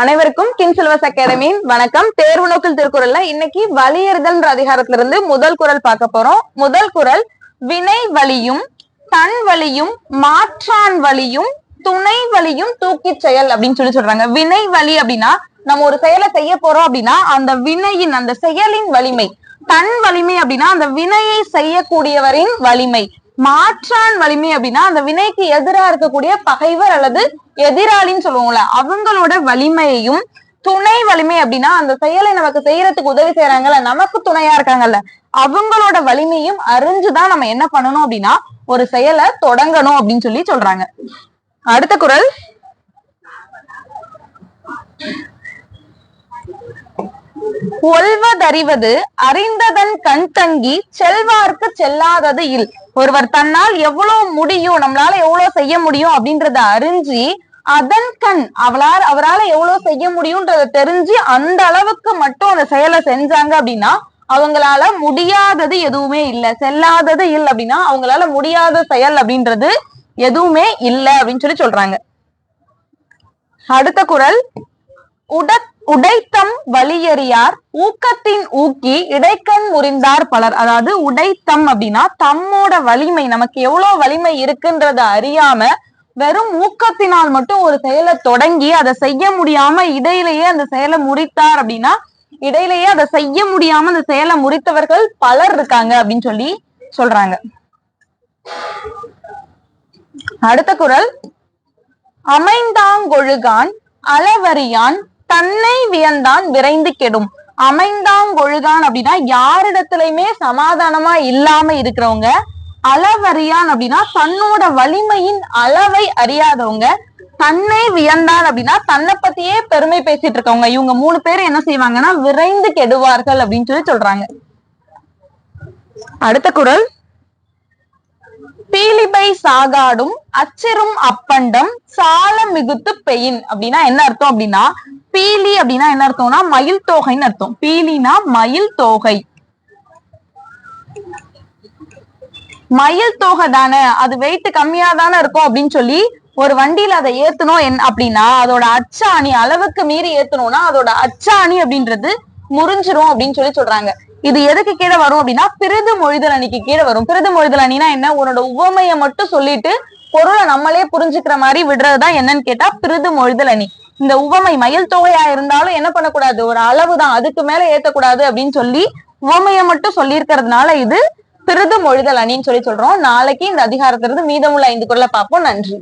அனைவருக்கும் கிங் சில்வஸ் அகாடமியின் வணக்கம். தேர்வு நோக்கில் திருக்குறள்ல இன்னைக்கு வலியறுதல்ன்ற அதிகாரத்துல இருந்து முதல் குரல் பார்க்க போறோம். முதல் குறள் வினை வலியும் தன் வலியும் மாற்றான் வலியும் துணை வலியும் தூக்கிச் செயல் அப்படின்னு சொல்லி சொல்றாங்க. வினை வலி அப்படின்னா நம்ம ஒரு செயலை செய்ய போறோம் அப்படின்னா அந்த வினையின் அந்த செயலின் வலிமை. தன் வலிமை அப்படின்னா அந்த வினையை செய்யக்கூடியவரின் வலிமை. மாற்றான் வலிமை அப்படின்னா அந்த வினைக்கு எதிரா இருக்கக்கூடிய பகைவர் அல்லது எதிராளின்னு சொல்லுவோம்ல அவங்களோட வலிமையையும் துணை வலிமை அப்படின்னா அந்த செயலை நமக்கு செய்யறதுக்கு உதவி செய்யறாங்கல்ல நமக்கு துணையா இருக்காங்கல்ல அவங்களோட வலிமையும் அறிஞ்சுதான் நம்ம என்ன பண்ணணும் அப்படின்னா ஒரு செயலை தொடங்கணும் அப்படின்னு சொல்லி சொல்றாங்க. அடுத்த குரல். ஒல்வதறிவது அறிந்ததன் கண் தங்கி செல்வார்க்கு செல்லாதது இல். ஒருவர் தன்னால் எவ்வளவு முடியும் நம்மளால எவ்வளவு செய்ய முடியும் அப்படின்றத அறிஞ்சு அதன் கண் அவளால் அவரால் எவ்வளவு செய்ய முடியும்ன்றத தெரிஞ்சு அந்த அளவுக்கு மட்டும் அந்த செயலை செஞ்சாங்க அப்படின்னா அவங்களால முடியாதது எதுவுமே இல்லை. செல்லாதது இல்லை அப்படின்னா அவங்களால முடியாத செயல் அப்படின்றது எதுவுமே இல்லை அப்படின்னு சொல்லி சொல்றாங்க. அடுத்த குரல் உட உடைத்தம் வலியறியார் ஊக்கத்தின் ஊக்கி இடைக்கண் முறிந்தார் பலர். அதாவது உடைத்தம் அப்படின்னா தம்மோட வலிமை நமக்கு எவ்வளவு வலிமை இருக்குன்றத அறியாம வெறும் ஊக்கத்தினால் மட்டும் ஒரு செயலை தொடங்கி அதை செய்ய முடியாம இடையிலேயே அந்த செயலை முறித்தார் அப்படின்னா இடையிலேயே அதை செய்ய முடியாம அந்த செயலை முறித்தவர்கள் பலர் இருக்காங்க அப்படின்னு சொல்லி சொல்றாங்க. அடுத்த குரல் அமைந்தாங்கொழுகான் அளவறியான் தன்னை வியந்தான் விரைந்து கெடும். அமைந்தாங்கொழுகான் அப்படின்னா யாரிடத்திலயுமே சமாதானமா இல்லாம இருக்கிறவங்க அளவறியான் அப்படின்னா தன்னோட வலிமையின் அளவை அறியாதவங்க தன்னை வியந்தான் அப்படின்னா தன்னை பத்தியே பெருமை பேசிட்டு இருக்கவங்க. இவங்க மூணு பேர் என்ன செய்வாங்கன்னா விரைந்து கெடுவார்கள் அப்படின்னு சொல்லி சொல்றாங்க. அடுத்த குரல். பீலிபை சாகாடும் அச்சிரும் அப்பண்டம் சால மிகுத்து பெயின் அப்படின்னா என்ன அர்த்தம் அப்படின்னா பீலி அப்படின்னா என்ன அர்த்தம்னா மயில் தோகைன்னு அர்த்தம். பீலினா மயில் தோகை. மயில் தோகை தானே? அது வெயிட் கம்மியா தானே இருக்கும் அப்படின்னு சொல்லி ஒரு வண்டியில அதை ஏத்தணும் என் அப்படின்னா அதோட அச்சாணி அளவுக்கு மீறி ஏத்தணும்னா அதோட அச்சாணி அப்படின்றது முறிஞ்சிரும் அப்படின்னு சொல்லி சொல்றாங்க. இது எதுக்கு கீழே வரும் அப்படின்னா பிரிது மொழிதல் அணிக்கு கீழே வரும். பிரிது மொழிதல் அணினா என்ன? உன்னோட உவமையை மட்டும் சொல்லிட்டு பொருளை நம்மளே புரிஞ்சுக்கிற மாதிரி விடுறதுதான் என்னன்னு கேட்டா பிரிது மொழிதல் அணி. இந்த உவமை மயில் தொகையா இருந்தாலும் என்ன பண்ணக்கூடாது? ஒரு அளவுதான். அதுக்கு மேல ஏத்தக்கூடாது அப்படின்னு சொல்லி உவமையை மட்டும் சொல்லியிருக்கிறதுனால இது பிரிது மொழிதல் அணின்னு சொல்லி சொல்றோம். நாளைக்கு இந்த அதிகாரத்திலிருந்து மீதமுள்ள ஐந்து குரலை பார்ப்போம். நன்றி.